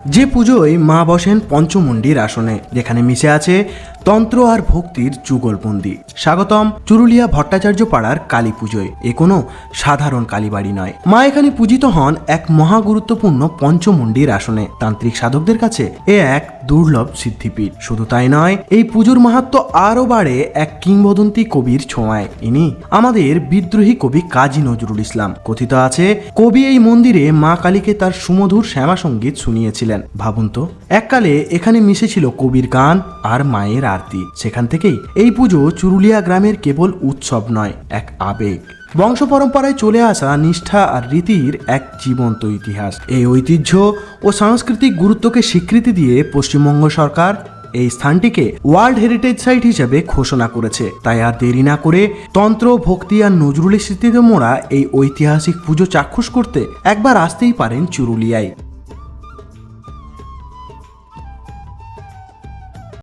যে পুজোয় মা বসেন পঞ্চমন্ডির আসনে যেখানে মিশে আছে তন্ত্র আর ভক্তির যুগলবন্দি। স্বাগতম চুরুলিয়া ভট্টাচার্য পাড়ার কালী পুজোয়। এ কোনো সাধারণ কালীবাড়ি নয়। মা এখানে পূজিত হন এক মহা গুরুত্বপূর্ণ পঞ্চমুণ্ডির আসনে। তান্ত্রিক সাধকদের কাছে এ এক দুর্লভ সিদ্ধিপীঠ। শুধু তাই নয়, এই পুজোর মাহাত্ম আরও বাড়ে এক কিংবদন্তি কবির ছোঁয়ায়। ইনি আমাদের বিদ্রোহী কবি কাজী নজরুল ইসলাম। কথিত আছে, কবি এই মন্দিরে মা কালীকে তার সুমধুর শ্যামা সংগীত শুনিয়েছিলেন। ভাবুন তো, এককালে এখানে মিশেছিল কবির গান আর মায়ের আরতি। সেখান থেকেই এই পুজো চুরুলিয়া গ্রামের কেবল উৎসব নয়, এক আবেগ। বংশ পরম্পরায় চলে আসা নিষ্ঠা আর রীতির এক জীবন্ত ইতিহাস। এই ঐতিহ্য ও সাংস্কৃতিক গুরুত্বকে স্বীকৃতি দিয়ে পশ্চিমবঙ্গ সরকার এই স্থানটিকে ওয়ার্ল্ড হেরিটেজ সাইট হিসেবে ঘোষণা করেছে। তাই আর দেরি না করে তন্ত্র, ভক্তি আর নজরুলের স্মৃতিতে মোড়া এই ঐতিহাসিক পুজো চাক্ষুষ করতে একবার আসতেই পারেন চুরুলিয়ায়।